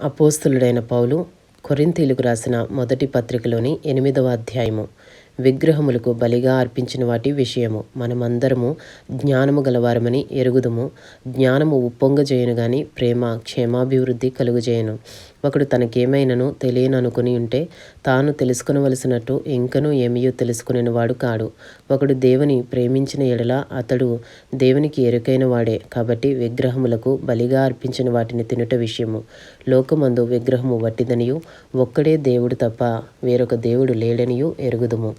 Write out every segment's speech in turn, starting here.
అపోస్తులుడైన పౌలు కొరింతీలకు రాసిన మొదటి పత్రికలోని ఎనిమిదవ అధ్యాయము విగ్రహములకు బలిగా అర్పించిన వాటి విషయము. మనమందరము జ్ఞానము గలవారమని ఎరుగుదుము. జ్ఞానము ఉప్పొంగజేయను గాని ప్రేమ క్షేమాభివృద్ధి కలుగుజేయను. ఒకడు తనకేమైనను తెలియననుకుని ఉంటే తాను తెలుసుకొనవలసినట్టు ఇంకనూ ఏమయో తెలుసుకునేవాడు కాడు. ఒకడు దేవుని ప్రేమించిన ఎడల అతడు దేవునికి ఎరుకైన వాడే. కాబట్టి విగ్రహములకు బలిగా అర్పించిన వాటిని తినుట విషయము. లోకమందు విగ్రహము వట్టిదనియు ఒక్కడే దేవుడు తప్ప వేరొక దేవుడు లేడనియు ఎరుగుదుము.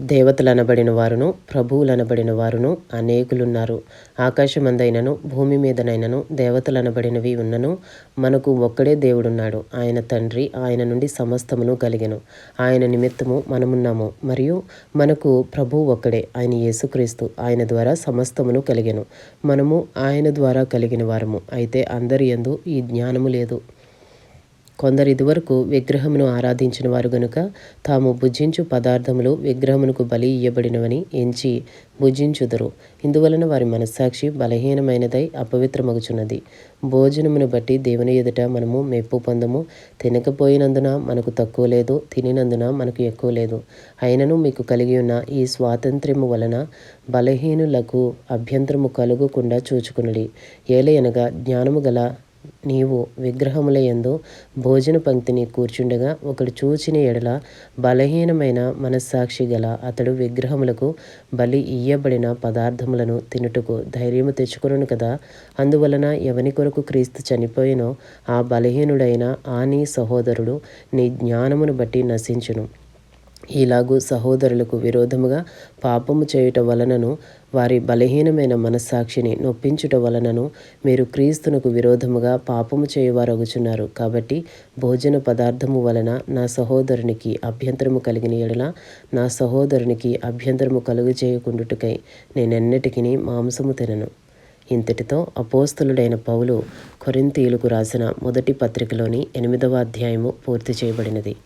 దేవతలనబడిన వారును ప్రభువులనబడిన వారును అనేకులున్నారు. ఆకాశమందైనను భూమి మీదనైనను దేవతలనబడినవి ఉన్నను మనకు ఒక్కడే దేవుడున్నాడు. ఆయన తండ్రి ఆయన నుండి సమస్తమును కలిగెను. ఆయన నిమిత్తము మనమున్నాము. మరియు మనకు ప్రభు ఒక్కడే ఆయన యేసుక్రీస్తు ఆయన ద్వారా సమస్తమును కలిగెను. మనము ఆయన ద్వారా కలిగిన వారము. అయితే అందరి ఎందు ఈ జ్ఞానము లేదు. కొందరు ఇదివరకు విగ్రహమును ఆరాధించిన వారు గనుక తాము భుజించు పదార్థములు విగ్రహమునకు బలి ఇయ్యబడినవని ఎంచి భుజించుదురు. ఇందువలన వారి మనస్సాక్షి బలహీనమైనదై అపవిత్రమగుచున్నది. భోజనమును బట్టి దేవుని ఎదుట మనము మెప్పు పొందము. తినకపోయినందున మనకు తక్కువ లేదు. తినినందున మనకు ఎక్కువ లేదు. అయినను మీకు కలిగి ఉన్న ఈ స్వాతంత్ర్యము వలన బలహీనులకు అభ్యంతరము కలుగకుండా చూచుకునుడి. ఏలయనగా జ్ఞానము గల నీవు విగ్రహముల యందు భోజన పంక్తిని కూర్చుండగా ఒకడు చూచిన ఎడల బలహీనమైన మనస్సాక్షి గల అతడు విగ్రహములకు బలి ఇయ్యబడిన పదార్థములను తినుటకు ధైర్యము తెచ్చుకొను కదా. అందువలన ఎవని కొరకు క్రీస్తు చనిపోయినో ఆ బలహీనుడైన ఆ నీ సహోదరుడు నీ జ్ఞానమును బట్టి నశించును. ఇలాగూ సహోదరులకు విరోధముగా పాపము చేయుట వలనను వారి బలహీనమైన మనస్సాక్షిని నొప్పించుట వలనను మీరు క్రీస్తునకు విరోధముగా పాపము చేయువారగుచున్నారు. కాబట్టి భోజన పదార్థము వలన నా సహోదరునికి అభ్యంతరము కలిగిన ఎడల నా సహోదరునికి అభ్యంతరము కలుగు చేయకుండుటకై నేనెన్నటికీ మాంసము తినను. ఇంతటితో అపోస్తులుడైన పౌలు కొరింతీయులకు రాసిన మొదటి పత్రికలోని ఎనిమిదవ అధ్యాయము పూర్తి చేయబడినది.